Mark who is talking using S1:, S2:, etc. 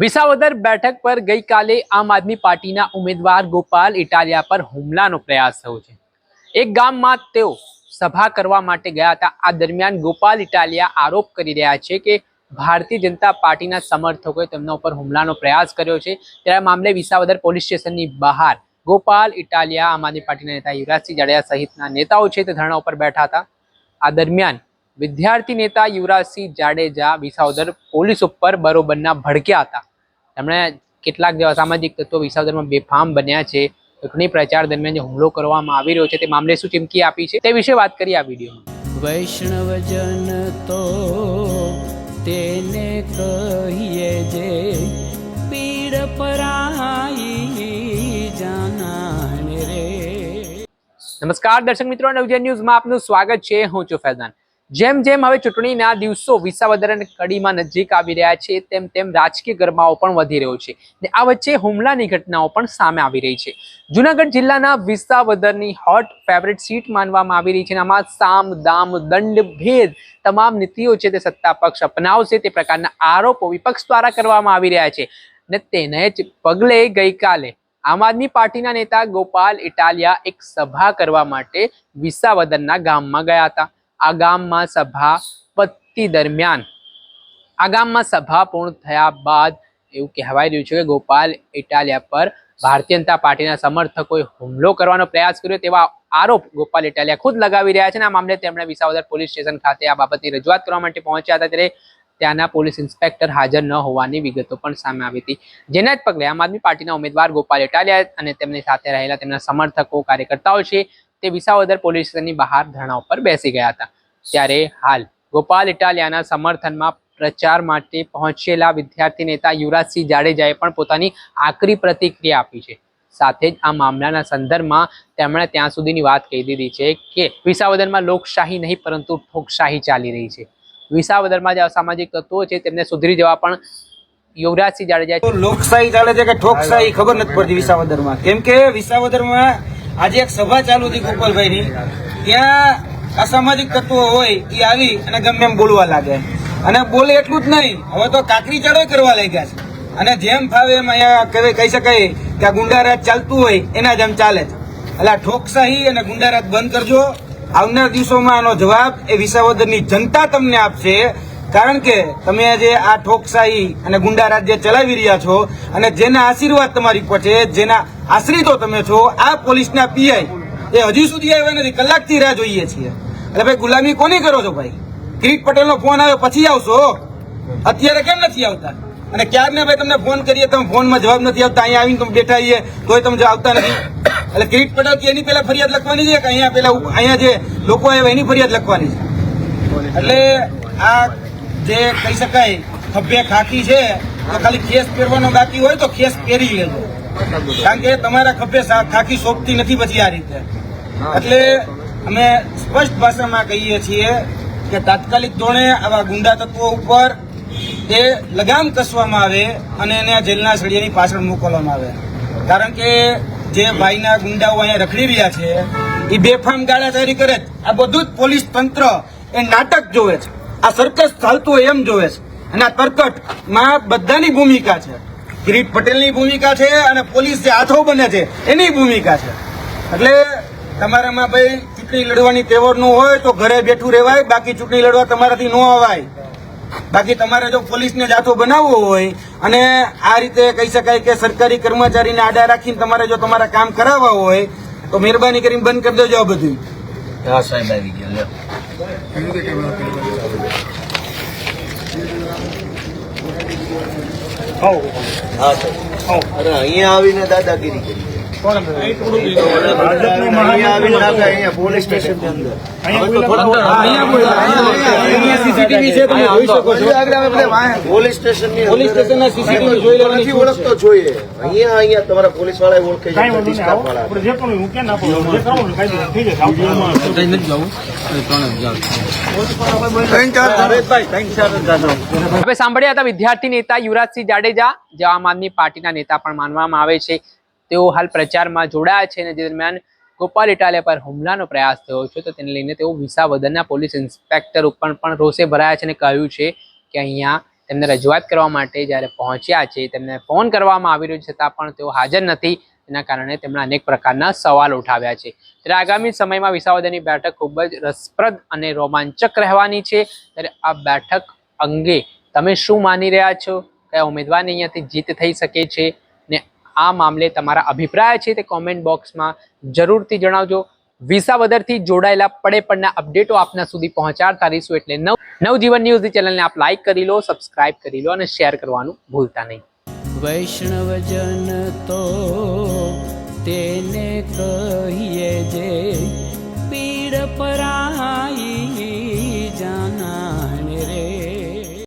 S1: વિસાવદર બેઠક પર ગઈકાલે આમ આદમી પાર્ટીના ઉમેદવાર ગોપાલ ઇટાલિયા પર હુમલાનો પ્રયાસ થયો છે. એક ગામમાં તેઓ સભા કરવા માટે ગયા હતા. આ દરમિયાન ગોપાલ ઇટાલિયા આરોપ કરી રહ્યા છે કે ભારતીય જનતા પાર્ટીના સમર્થકોએ તેમના ઉપર હુમલાનો પ્રયાસ કર્યો છે. ત્યારે મામલે વિસાવદર પોલીસ સ્ટેશનની બહાર ગોપાલ ઇટાલિયા આમ આદમી પાર્ટીના નેતા યુવરાજસિંહ જાડેજા સહિતના નેતાઓ છે તે ધરણા ઉપર બેઠા હતા. આ દરમિયાન વિદ્યાર્થી નેતા યુવરાજસિંહ જાડેજા વિસાવદર પોલીસ ઉપર બરોબરના ભડક્યા હતા. તેમણે કેટલાક જેવા સામાજિક તત્વો વિસાવદરમાં બેફામ બન્યા છે. ચૂંટણી પ્રચાર દરમિયાન જે હુમલો કરવામાં આવી રહ્યો છે તે મામલે શું ચીમકી આપી છે તે વિશે વાત કરીએ આ વિડીયોમાં.
S2: વૈષ્ણવજન તો તેને કહીએ જે પીડ પરાઈ જાનાને રે.
S1: નમસ્કાર દર્શક મિત્રો નવજન ન્યૂઝમાં આપનું સ્વાગત છે. હું છું ફૈઝાન. જેમ જેમ હવે ચૂંટણીના દિવસો વિસાવદર કડીમાં નજીક આવી રહ્યા છે, તેમ તેમ રાજકીય ગરમાઓ પણ વધી રહ્યો છે ને આ વચ્ચે હુમલાની ઘટનાઓ પણ સામે આવી રહી છે. જુનાગઢ જિલ્લાના વિસાવદરની હોટ ફેવરેટ સીટ માનવામાં આવી રહી છે આમાં સામ, દામ, દંડ, ભેદ તમામ નીતિઓ છે તે સત્તા પક્ષ અપનાવશે તે પ્રકારના આરોપો વિપક્ષ દ્વારા કરવામાં આવી રહ્યા છે ને તેને જ પગલે ગઈકાલે આમ આદમી પાર્ટીના નેતા ગોપાલ ઇટાલિયા એક સભા કરવા માટે વિસાવદરના ગામમાં ગયા હતા. આ ગામમાં સભા દરમિયાન. આ ગામમાં સભા પૂર્ણ થયા બાદ એવું કહેવાય રહ્યું છે કે ગોપાલ ઇટાલિયા પર ભારતીય જનતા પાર્ટીના સમર્થકોએ હુમલો કરવાનો પ્રયાસ કર્યો તેવા આરોપ ગોપાલ ઇટાલિયા ખુદ લગાવી રહ્યા છે આ મામલે તેમણે વિસાવદર પોલીસ સ્ટેશન ખાતે આ બાબતની રજૂઆત કરવા માટે પહોંચ્યા હતા. ત્યારે ત્યાંના પોલીસ ઇન્સ્પેક્ટર હાજર ન હોવાની વિગતો પણ સામે આવી હતી. જેના જ પગલે આમ આદમી પાર્ટીના ઉમેદવાર ગોપાલ ઇટાલિયા અને તેમની સાથે રહેલા તેમના સમર્થકો, કાર્યકર્તાઓ છે તે વિસાવદર પોલીસ સ્ટેશનની બહાર ધરણા ઉપર બેસી ગયા હતા. ત્યારે હાલ ગોપાલ ઇટાલિયાના સમર્થનમાં પ્રચાર માટે પહોંચેલા વિદ્યાર્થી નેતા યુવરાજસિંહ જાડેજાએ પણ પોતાની આકરી પ્રતિક્રિયા આપી છે. સાથે જ આ મામલાના સંદર્ભમાં તેમણે ત્યાં સુધીની વાત કહી દીધી છે કે વિસાવદરમાં લોકશાહી નહીં, પરંતુ ઠોકશાહી ચાલી રહી છે. વિસાવદરમાં જે અસામાજિક તત્વો છે, તેમને સુધરી જવા પણ યુવરાજસિંહ
S3: જાડેજા લોકશાહી ચાલે છે કે ઠોકશાહી ખબર નથી પડતી વિસાવદરમાં? કેમ કે વિસાવદરમાં આજે એક સભા ચાલુ હતી ગોપાલભાઈની. ત્યાં અસામાજિક તત્વો હોય એ આવી અને ગમે એમ બોલવા લાગે. અને બોલે એટલું જ નહીં, હવે તો કાકરી ચડો કરવા લાગ્યા છે. અને જેમ ફાવે એમ અહીંયા કહે- શકાય કે આ ગુંડારાજ ચાલતું હોય, એના જેમ ચાલે છે. એટલે ઠોકશાહી અને ગુંડારાજ બંધ કરજો. આવનાર દિવસોમાં આનો જવાબ એ વિસાવદરની જનતા તમને આપશે. કારણ કે તમે જે આ ઠોકશાહી અને ગુંડા રાજ્ય ચલાવી રહ્યા છો અને જેના આશીર્વાદ તમારી ઉપર છે જેના આશ્રિતો તમે છો, આ પોલીસના પીઆઈ, એ હજી સુધી આવ્યા નથી, કલાકથી રાહ જોઈએ છીએ. એટલે ભાઈ, ગુલામી કોની કરો છો ભાઈ? કિરીટ પટેલનો ફોન આવ્યો, પછી આવશો? અત્યારે કેમ નથી આવતા? અને ક્યારને ભાઈ તમને ફોન કરીએ, તમે ફોનમાં જવાબ નથી આવતા અહીંયા આવીને તમે બેઠા છીએ તોય તમે આવતા નથી. એટલે કિરીટ પટેલ કે એની પહેલા ફરિયાદ લખવાની છે કે અહીંયા પેલા અહીંયા જે લોકો આવ્યા, એની ફરિયાદ લખવાની છે? એટલે આ જે કહી શકાય ખભે ખાકી છે તો ખાલી ખેસ પહેરવાનો બાકી હોય તો ખેસ પહેરી લેજો. કારણ કે તમારા ખભે ખાકી સોંપતી નથી પછી આ રીતે. એટલે અમે સ્પષ્ટ ભાષામાં કહીએ છીએ કે તાત્કાલિક ધોરણે આવા ગુંડા તત્વો ઉપર એ લગામ કસવામાં આવે અને એને જેલના સળિયાની પાછળ મોકલવામાં આવે. કારણ કે જે ભાઈના ગુંડાઓ અહીંયા રખડી રહ્યા છે એ બેફામ ગાળાચારી કરે છે. આ બધું જ પોલીસ તંત્ર એ નાટક જોવે છે. આ સર્કસ ચાલતું હોય એમ જોવે છે. અને આ તરકટમાં બધાની ભૂમિકા છે. કિરીટ પટેલની ભૂમિકા છે અને પોલીસ જે હાથો બને છે, એની ભૂમિકા છે. એટલે તમારામાં ભાઈ ચૂંટણી લડવાની તહેવારનું હોય તો ઘરે બેઠું રહેવાય, બાકી ચૂંટણી લડવા તમારાથી ન અવાય. બાકી તમારે જો પોલીસને જાથો બનાવવો હોય અને આ રીતે કહી શકાય કે સરકારી કર્મચારીને આડા રાખીને તમારે જો તમારા કામ કરાવવા હોય, તો મહેરબાની કરીને બંધ કરી દેજો આ બધું
S4: હા સાહેબ આવી ગયા લ્યો. હા સાહેબ. અરે અહીંયા આવીને દાદાગીરી કરી. પોલીસ સ્ટેશન પોલીસ
S3: સ્ટેશનની જોઈ લેવાની
S4: ઓળખતો જોઈએ. અહીંયા અહીંયા તમારા પોલીસવાળા ઓળખે છે
S5: જે પણ હું ને
S1: હવે સાંભળ્યા હતા વિદ્યાર્થી નેતા યુવરાજસિંહ જાડેજા જે આમ આદમી પાર્ટીના નેતા પણ માનવામાં આવે છે. તેઓ હાલ પ્રચારમાં જોડાયા છે અને જે દરમિયાન ગોપાલ ઇટાલિયા પર હુમલાનો પ્રયાસ થયો છે, તો તેને લઈને તેઓ વિસાવદરના પોલીસ ઇન્સ્પેક્ટર ઉપર પણ રોષે ભરાયા છે અને કહ્યું છે કે અહીંયા તેમને રજૂઆત કરવા માટે જ્યારે પહોંચ્યા છે, તેમને ફોન કરવામાં આવી રહ્યો છતાં પણ તેઓ હાજર નથી. તેના કારણે તેમણે અનેક પ્રકારના સવાલ ઉઠાવ્યા છે. ત્યારે આગામી સમયમાં વિસાવદરની બેઠક ખૂબ જ રસપ્રદ અને રોમાંચક રહેવાની છે. ત્યારે આ બેઠક અંગે તમે શું માની રહ્યા છો? કયા ઉમેદવારની અહીંયાથી જીત થઈ શકે છે? આ મામલે તમારા અભિપ્રાય છે તે કોમેન્ટ બોક્સમાં જરૂરથી જણાવજો. વિસાવદરથી જોડાયેલા પડે પડના અપડેટો આપના સુધી પહોંચાડતા રહીશું એટલે નવ નવજીવન ન્યૂઝ ચેનલને આપ લાઇક કરી લો સબસ્ક્રાઇબ કરી લો અને શેર કરવાનું ભૂલતા નહીં.
S2: વૈષ્ણવજન તો તેને કહીએ જે પીડ પરાઈ